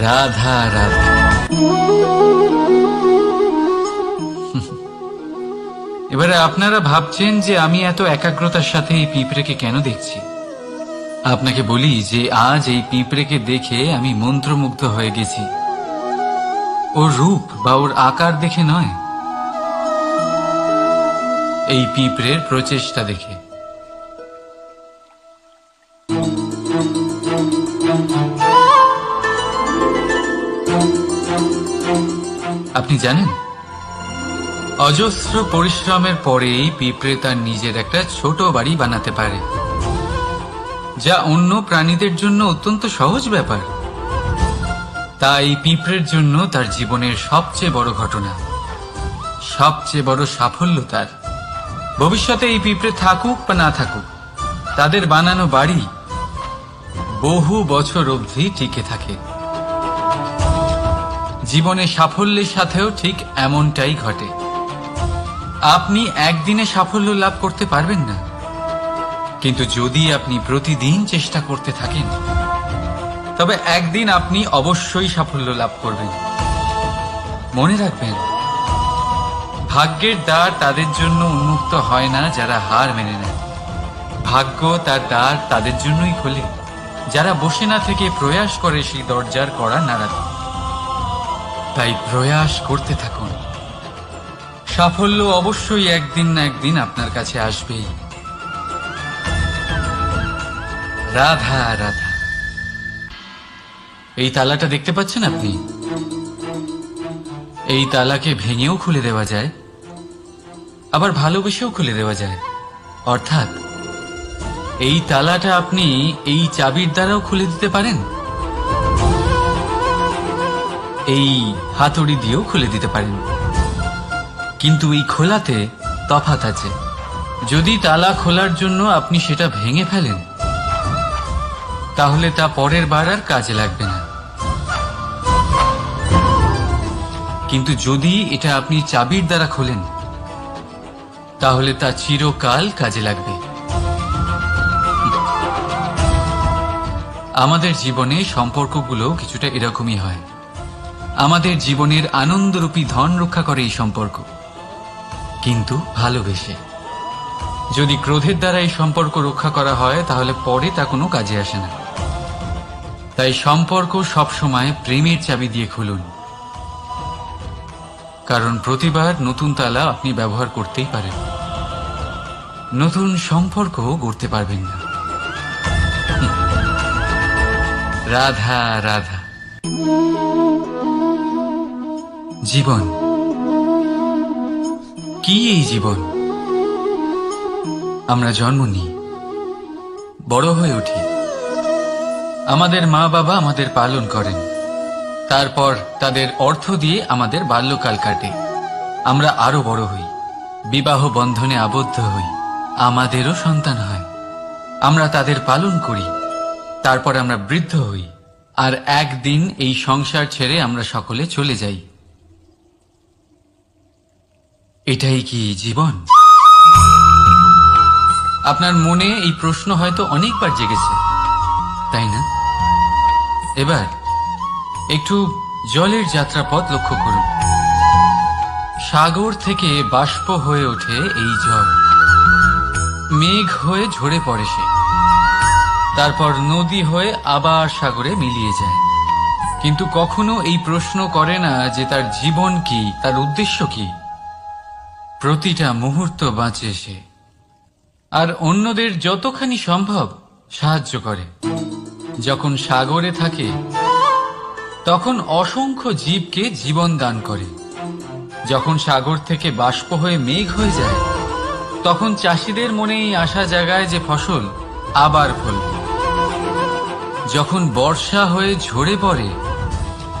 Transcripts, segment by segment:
রাধা রাধা। এবারে আপনারা ভাবছেন যে আমি এত একাগ্রতার সাথে এই পিঁপড়েকে কেন দেখছি? আপনাকে বলি যে আজ এই পিঁপড়েকে দেখে আমি মন্ত্রমুগ্ধ হয়ে গেছি। ওর রূপ বা ওর আকার দেখে নয়। এই পিঁপড়ের প্রচেষ্টা দেখে। আপনি জানেন? অজস্র পরিশ্রমের পরেই পিঁপড়ে তার নিজের একটা ছোট বাড়ি বানাতে পারে, যা অন্য প্রাণীদের জন্য অত্যন্ত সহজ ব্যাপার। তা এই পিঁপড়ের জন্য তার জীবনের সবচেয়ে বড় ঘটনা, সবচেয়ে বড় সাফল্য তার। ভবিষ্যতে এই পিঁপড়ে থাকুক বা না থাকুক, তাদের বানানো বাড়ি বহু বছর অবধি টিকে থাকে। জীবনে সাফল্যের সাথেও ঠিক এমনটাই ঘটে। আপনি একদিনে সাফল্য লাভ করতে পারবেন না। কিন্তু যদি আপনি প্রতিদিন চেষ্টা করতে থাকেন, তবে একদিন আপনি অবশ্যই সাফল্য লাভ করবেন। মনে রাখবেন, ভাগ্যের দ্বার তাদের জন্য উন্মুক্ত হয় না যারা হার মেনে নেয়। ভাগ্য তার দ্বার তাদের জন্যই খোলে। যারা বসে না থেকে প্রয়াস করে সেই দরজার করা নাড়াতে। তাই প্রয়াস করতে থাকুন। সাফল্য অবশ্যই একদিন না একদিন আপনার কাছে আসবেই। রাধা রাধা। এই তালাটা দেখতে পাচ্ছেন আপনি? এই তালাকে ভেঙেও খুলে দেওয়া যায়, আবার ভালোবেসেও খুলে দেওয়া যায়। অর্থাৎ, এই তালাটা আপনি এই চাবির দ্বারাও খুলে দিতে পারেন? এই হাতুড়ি দিয়েও খুলে দিতে পারেন। কিন্তু এই খোলাতে তফাত আছে। যদি তালা খোলার জন্য আপনি সেটা ভেঙে ফেলেন, তাহলে তা পরের বার আর কাজে লাগবে না। কিন্তু যদি এটা আপনি চাবির দ্বারা খোলেন, তাহলে তা চিরকাল কাজে লাগবে। আমাদের জীবনে সম্পর্কগুলো কিছুটা এরকমই হয়। আমাদের জীবনের আনন্দরূপী ধন রক্ষা করে এই সম্পর্ক। কিন্তু ভালোবেসে। যদি ক্রোধের দ্বারা এই সম্পর্ক রক্ষা করা হয়, তাহলে পরে তা কোনো কাজে আসে না। তাই সম্পর্ক সবসময় প্রেমের চাবি দিয়ে খুলুন। কারণ প্রতিবার নতুন তালা আপনি ব্যবহার করতেই পারেন। নতুন সম্পর্ক গড়তে পারবেন না। রাধা রাধা। জীবন। কি এই জীবন? আমরা জন্ম নিই, বড় হয়ে উঠি। আমাদের মা বাবা আমাদের পালন করেন। তারপর তাদের অর্থ দিয়ে আমাদের বাল্যকাল কাটে। আমরা আরও বড় হই, বিবাহ বন্ধনে আবদ্ধ হই, আমাদেরও সন্তান হয়। আমরা তাদের পালন করি, তারপর আমরা বৃদ্ধ হই, আর একদিন এই সংসার ছেড়ে আমরা সকলে চলে যাই। এটাই কি জীবন? আপনার মনে এই প্রশ্ন হয়তো অনেকবার জেগেছে, তাই না? এবার একটু জলের যাত্রাপথ লক্ষ্য করুন। সাগর থেকে বাষ্প হয়ে ওঠে এই জল। মেঘ হয়ে ঝরে পড়ে সে। তারপর নদী হয়ে আবার সাগরে মিলিয়ে যায়। কিন্তু কখনো এই প্রশ্ন করে না যে তার জীবন কি, তার উদ্দেশ্য কি? প্রতিটা মুহূর্ত বাঁচে সে। আর অন্যদের যতখানি সম্ভব সাহায্য করে। যখন সাগরে থাকে, তখন অসংখ্য জীবকে জীবন দান করে। যখন সাগর থেকে বাষ্প হয়ে মেঘ হয়ে যায়, তখন চাষিদের মনে এই আশা জাগায় যে ফসল আবার ফলবে। যখন বর্ষা হয়ে ঝরে পড়ে,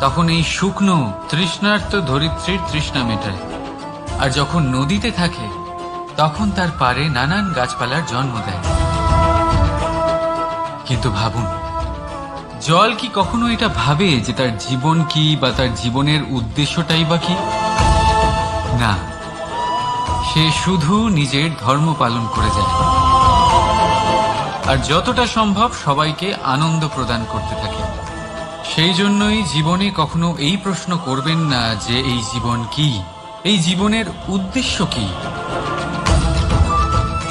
তখন এই শুকনো তৃষ্ণার্ত ধরিত্রীর তৃষ্ণা মেটায়। আর যখন নদীতে থাকে, তখন তার পারে নানান গাছপালার জন্ম দেয়। কিন্তু ভাবুন, জল কি কখনো এটা ভাবে যে তার জীবন কি বা তার জীবনের উদ্দেশ্যটাই বা কি? না, সে শুধু নিজের ধর্ম পালন করে যায়। আর যতটা সম্ভব সবাইকে আনন্দ প্রদান করতে থাকে। সেই জন্যই জীবনে কখনো এই প্রশ্ন করবেন না যে এই জীবন কি? এই জীবনের উদ্দেশ্য কি?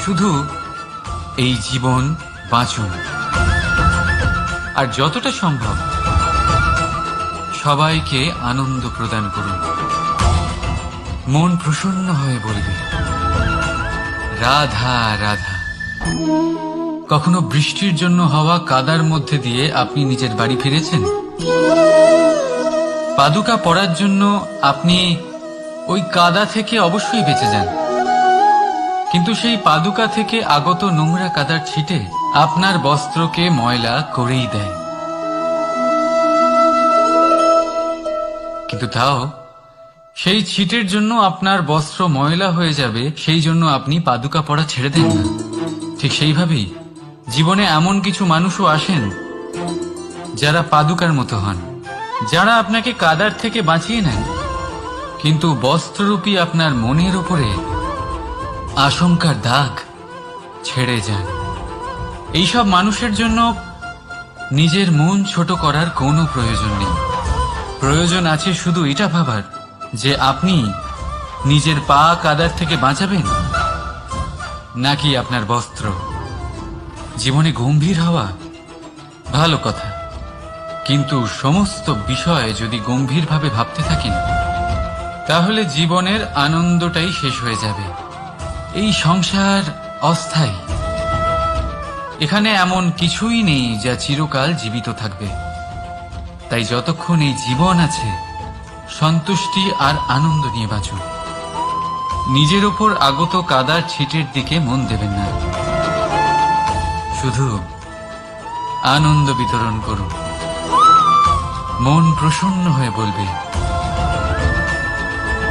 শুধু এই জীবন বাঁচুন। আর যতটা সম্ভব সবাইকে আনন্দ প্রদান করুন। মন প্রসন্ন হয়ে বলবে, রাধা রাধা। কখনো বৃষ্টির জন্য হওয়া কাদার মধ্যে দিয়ে আপনি নিজের বাড়ি ফিরেছেন? পাদুকা পরার জন্য আপনি ওই কাদা থেকে অবশ্যই বেঁচে যান। কিন্তু সেই পাদুকা থেকে আগত নোংরা কাদার ছিটে আপনার বস্ত্রকে ময়লা করেই দেয়। কিন্তু তাও, সেই ছিটের জন্য আপনার বস্ত্র ময়লা হয়ে যাবে, সেই জন্য আপনি পাদুকা পরা ছেড়ে দেন না। ঠিক সেইভাবেই জীবনে এমন কিছু মানুষও আসেন যারা পাদুকার মতো হন, যারা আপনাকে কাদার থেকে বাঁচিয়ে নেন। কিন্তু বস্ত্ররূপী আপনার মনের উপরে আশঙ্কার দাগ ছেড়ে যান। এইসব মানুষের জন্য নিজের মন ছোট করার কোনো প্রয়োজন নেই। প্রয়োজন আছে শুধু এটা ভাবার যে আপনি নিজের পা কাদার থেকে বাঁচাবেন, নাকি আপনার বস্ত্র। জীবনে গম্ভীর হওয়া ভালো কথা। কিন্তু সমস্ত বিষয় যদি গম্ভীরভাবে ভাবতে থাকেন তাহলে জীবনের আনন্দটাই শেষ হয়ে যাবে। এই সংসার অস্থায়ী। এখানে এমন কিছুই নেই যা চিরকাল জীবিত থাকবে। তাই যতক্ষণ এই জীবন আছে, সন্তুষ্টি আর আনন্দ নিয়ে বাঁচুন নিজের ওপর আগত কাদার ছিটের দিকে মন দেবেন না। শুধু আনন্দ বিতরণ করুন। মন প্রসন্ন হয়ে বলবে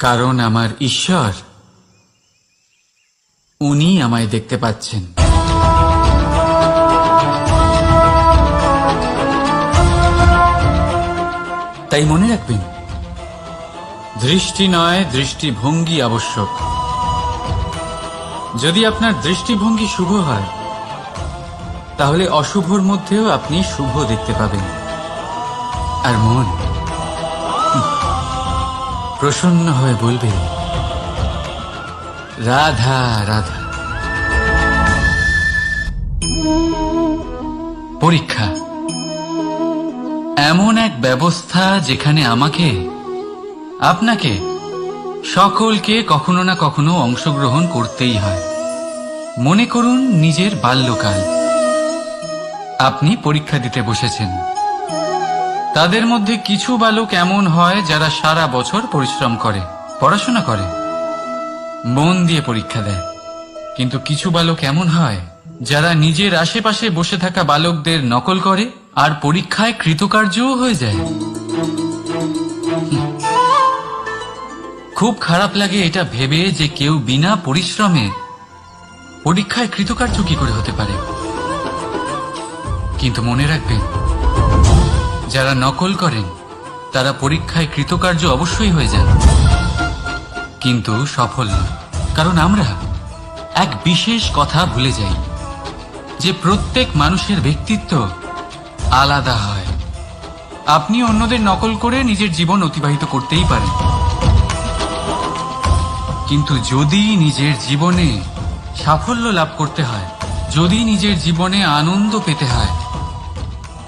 কারণ আমার ঈশ্বর উনি আমায় দেখতে পাচ্ছেন। তাই মনে রাখবেন, দৃষ্টি নয় দৃষ্টিভঙ্গি আবশ্যক। যদি আপনার দৃষ্টিভঙ্গি শুভ হয়, তাহলে অশুভর মধ্যেও আপনি শুভ দেখতে পাবেন। আর মন প্রসন্ন হয়ে বলবে, রাধা রাধা। পরীক্ষা। এমন এক ব্যবস্থা যেখানে আমাকে, আপনাকে, সকলকে কখনো না কখনো অংশগ্রহণ করতেই হয়। মনে করুন নিজের বাল্যকাল। আপনি পরীক্ষা দিতে বসেছেন। তাদের মধ্যে কিছু বালক এমন হয় যারা সারা বছর পরিশ্রম করে, পড়াশোনা করে, মন দিয়ে পরীক্ষা দেয়। কিন্তু কিছু বালক এমন হয় যারা নিজের আশেপাশে বসে থাকা বালকদের নকল করে আর পরীক্ষায় কৃতকার্যও হয়ে যায়। খুব খারাপ লাগে এটা ভেবে যে কেউ বিনা পরিশ্রমে পরীক্ষায় কৃতকার্য কি করে হতে পারে। কিন্তু মনে রাখবেন যারা নকল করেন, তারা পরীক্ষায় কৃতকার্য অবশ্যই হয়ে যান। কিন্তু সফল কারণ আমরা এক বিশেষ কথা ভুলে যাই, যে প্রত্যেক মানুষের ব্যক্তিত্ব আলাদা হয়। আপনি অন্যদের নকল করে নিজের জীবন অতিবাহিত করতেই পারেন। কিন্তু যদি নিজের জীবনে সাফল্য লাভ করতে হয়, যদি নিজের জীবনে আনন্দ পেতে হয়,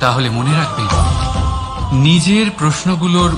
তাহলে মনে রাখবেন নিজের প্রশ্নগুলোর